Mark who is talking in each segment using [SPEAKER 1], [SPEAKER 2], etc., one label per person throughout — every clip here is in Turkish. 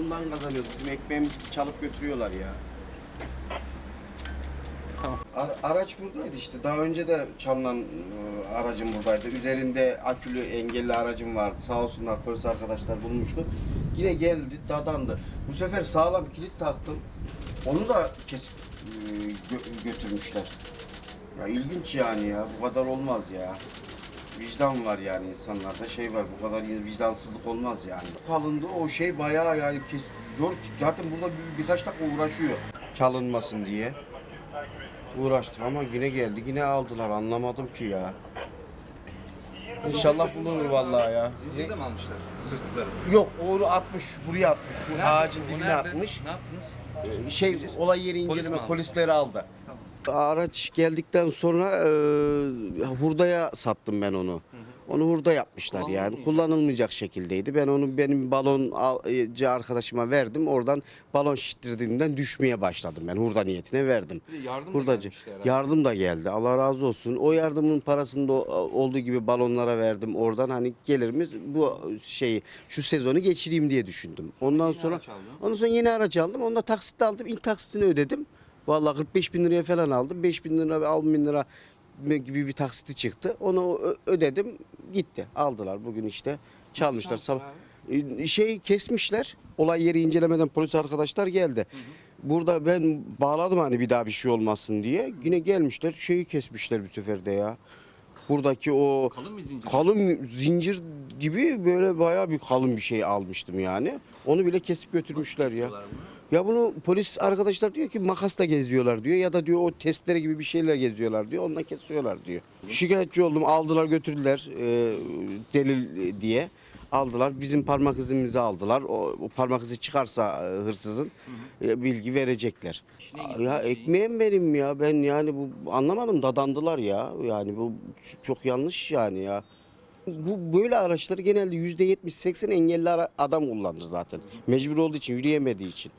[SPEAKER 1] ondan kazanıyoruz. Bizim ekmeğimizi çalıp götürüyorlar ya.
[SPEAKER 2] Tamam.
[SPEAKER 1] Ara- araç buradaydı işte. Daha önce de çalınan e, aracım buradaydı. Üzerinde akülü engelli aracım vardı. Sağ olsunlar polis arkadaşlar bulmuştu. Yine geldi, dadandı. Bu sefer sağlam kilit taktım. Onu da kesip e, gö- götürmüşler. Ya ilginç yani ya. Bu kadar olmaz ya. Vicdan var yani insanlarda şey var bu kadar vicdansızlık olmaz yani. Kalındı o şey bayağı yani kes, zor zaten burada bir, birkaç dakika uğraşıyor çalınmasın diye. Uğraştı ama yine geldi yine aldılar anlamadım ki ya. İnşallah bulunur vallahi ya.
[SPEAKER 3] Zincirde mi almışlar? Kırkları.
[SPEAKER 1] Yok onu atmış buraya atmış şu ağacın dibine atmış.
[SPEAKER 2] Ne yaptınız?
[SPEAKER 1] Ee, şey olay yeri
[SPEAKER 2] Polis mi
[SPEAKER 1] inceleme
[SPEAKER 2] aldı?
[SPEAKER 1] polisleri aldı. Araç geldikten sonra e, hurdaya sattım ben onu. Onu hurda yapmışlar yani.
[SPEAKER 2] Kullanılmayacak.
[SPEAKER 1] Şekildeydi. Ben onu benim baloncu arkadaşıma verdim. Oradan balon şiştirdiğinden düşmeye başladım ben. Hurda niyetine verdim.
[SPEAKER 3] Yardım da
[SPEAKER 1] Hurdacı. Yardım da geldi. Allah razı olsun. O yardımın parasını da olduğu gibi balonlara verdim. Oradan hani gelirimiz bu şeyi şu sezonu geçireyim diye düşündüm. Ondan sonra ondan sonra yeni araç aldım. Onu da taksitle aldım. İlk taksitini ödedim. Vallahi 45 bin liraya falan aldım. 5 bin lira ve 6 bin lira gibi bir taksiti çıktı. Onu ödedim. Gitti. Aldılar bugün işte. Çalmışlar. Sabah
[SPEAKER 3] abi?
[SPEAKER 1] e, şey kesmişler. Olay yeri incelemeden polis arkadaşlar geldi. Burada ben bağladım hani bir daha bir şey olmasın diye. Yine gelmişler şeyi kesmişler bir seferde ya. Buradaki o
[SPEAKER 3] Kalın mı zincir?
[SPEAKER 1] kalın zincir gibi böyle bayağı bir kalın bir şey almıştım yani. Onu bile kesip götürmüşler ya. Ya bunu polis arkadaşlar diyor ki makasla geziyorlar diyor ya da diyor o testlere gibi bir şeyler geziyorlar diyor ondan kesiyorlar diyor. Şikayetçi oldum aldılar götürdüler e, delil diye aldılar bizim parmak izimizi aldılar o, o parmak izi çıkarsa e, hırsızın e, bilgi verecekler. Ya
[SPEAKER 2] şeyi.
[SPEAKER 1] ekmeğim benim ya ben yani bu anlamadım dadandılar ya yani bu çok yanlış yani ya. Bu böyle araçları genelde yüzde yetmiş seksen engelli ara- adam kullanır zaten. Mecbur olduğu için, yürüyemediği için.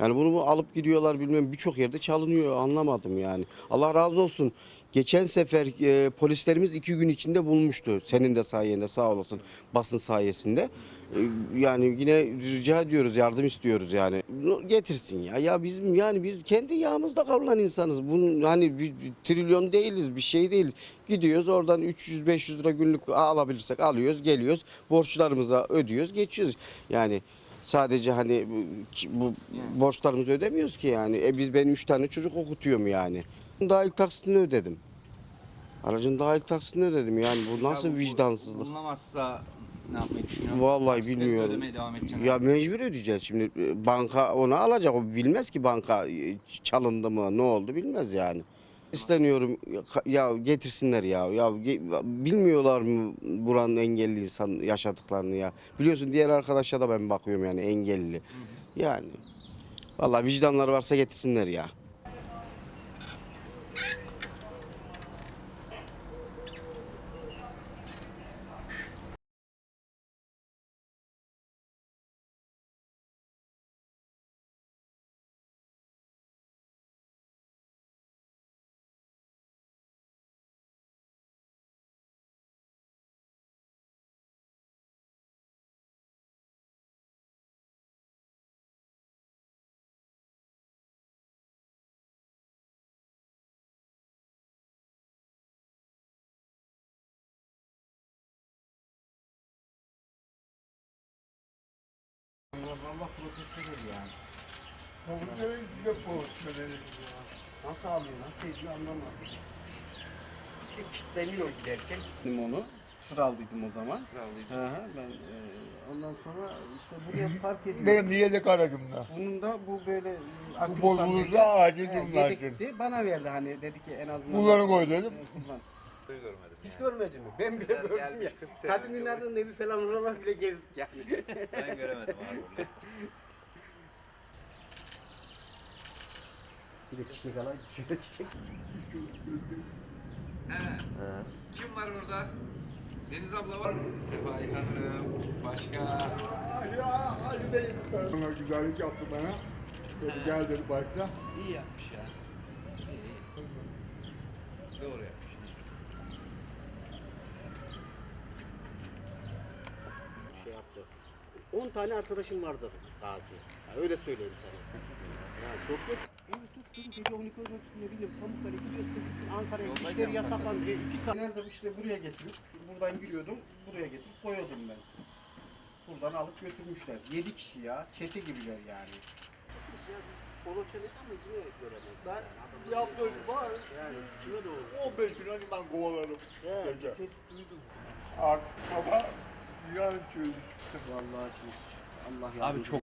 [SPEAKER 1] Yani bunu bu alıp gidiyorlar bilmem birçok yerde çalınıyor anlamadım yani. Allah razı olsun. Geçen sefer e, polislerimiz iki gün içinde bulmuştu. Senin de sayende sağ olasın basın sayesinde. E, yani yine rica ediyoruz yardım istiyoruz yani. Getirsin ya. Ya bizim yani biz kendi yağımızda kavrulan insanız. Bunun hani bir, bir trilyon değiliz bir şey değil. Gidiyoruz oradan 300-500 lira günlük alabilirsek alıyoruz geliyoruz. Borçlarımıza ödüyoruz geçiyoruz. Yani sadece hani bu- bu borçlarımızı ödemiyoruz ki yani. E biz ben üç tane çocuk okutuyorum yani. Daha ilk taksitini ödedim. Aracın daha ilk taksitini ödedim yani bu nasıl
[SPEAKER 2] Ya bu-
[SPEAKER 1] vicdansızlık?
[SPEAKER 2] Bulunamazsa ne yapmayı düşünüyorsun?
[SPEAKER 1] Vallahi
[SPEAKER 2] Taksitleri
[SPEAKER 1] bilmiyorum.
[SPEAKER 2] Devam edeceksin.
[SPEAKER 1] Ya
[SPEAKER 2] abi.
[SPEAKER 1] mecbur ödeyeceğiz şimdi. E, Banka onu alacak. O bilmez ki banka e, çalındı mı, ne oldu bilmez yani. İsteniyorum ya getirsinler ya. Ya bilmiyorlar mı buranın engelli insan yaşadıklarını ya. Biliyorsun diğer arkadaşa da ben bakıyorum yani engelli. Yani vallahi vicdanları varsa getirsinler ya. Allah profesör yani. Nasıl alıyor, nasıl ediyor anlamadım. Bir kitleniyor giderken. Gittim onu. Sıfır aldıydım o zaman. Hı hı, ben e, ondan sonra işte buraya park ediyorum.
[SPEAKER 4] Benim yedek aracımda.
[SPEAKER 1] Bunun da bu böyle akülü
[SPEAKER 4] bozulursa acil
[SPEAKER 1] He,
[SPEAKER 4] durumlar
[SPEAKER 1] yedekti. Bana verdi hani dedi ki en azından.
[SPEAKER 4] Bunları koy dedim.
[SPEAKER 1] Kullan.
[SPEAKER 3] Görmedim.
[SPEAKER 1] Hiç görmedin mi? Ben bile
[SPEAKER 3] Gel-
[SPEAKER 1] gördüm ya.
[SPEAKER 3] gelmiş 40 sene
[SPEAKER 1] Kadim
[SPEAKER 3] önce
[SPEAKER 1] evi falan oralar bile gezdik yani.
[SPEAKER 3] Ben göremedim abi.
[SPEAKER 1] Bir de çiçek alayım. Şurada çiçek.
[SPEAKER 3] Kim var orada? Deniz abla var. Sefai Hanım. Başka.
[SPEAKER 4] Ya Ali Bey bana güzellik yaptı bana. Dedi gel dedi başla.
[SPEAKER 2] İyi yapmış ya.
[SPEAKER 3] Doğru yapmış.
[SPEAKER 1] şey yaptı. 10 tane arkadaşım vardır Gazi. Ya öyle söyleyeyim sana. Ya çok yok. Evi tuttum gece 12 olmak ne bileyim Pamukkale gidiyorsun Ankara'ya işleri yasaklandı. E, iki saat. Nerede işte buraya getirip şu buradan giriyordum buraya getirip koyuyordum ben. Buradan alıp götürmüşler. 7 kişi ya. Çete gibiler yani. Polo çeneden mi yine göremez.
[SPEAKER 4] Ben yaptığım var.
[SPEAKER 1] Yani kime doğru?
[SPEAKER 4] 15 gün önce ben kovalarım. Gece.
[SPEAKER 1] ses duydum.
[SPEAKER 4] Artık ama
[SPEAKER 1] Vallahi çöz. Allah
[SPEAKER 2] Abi çok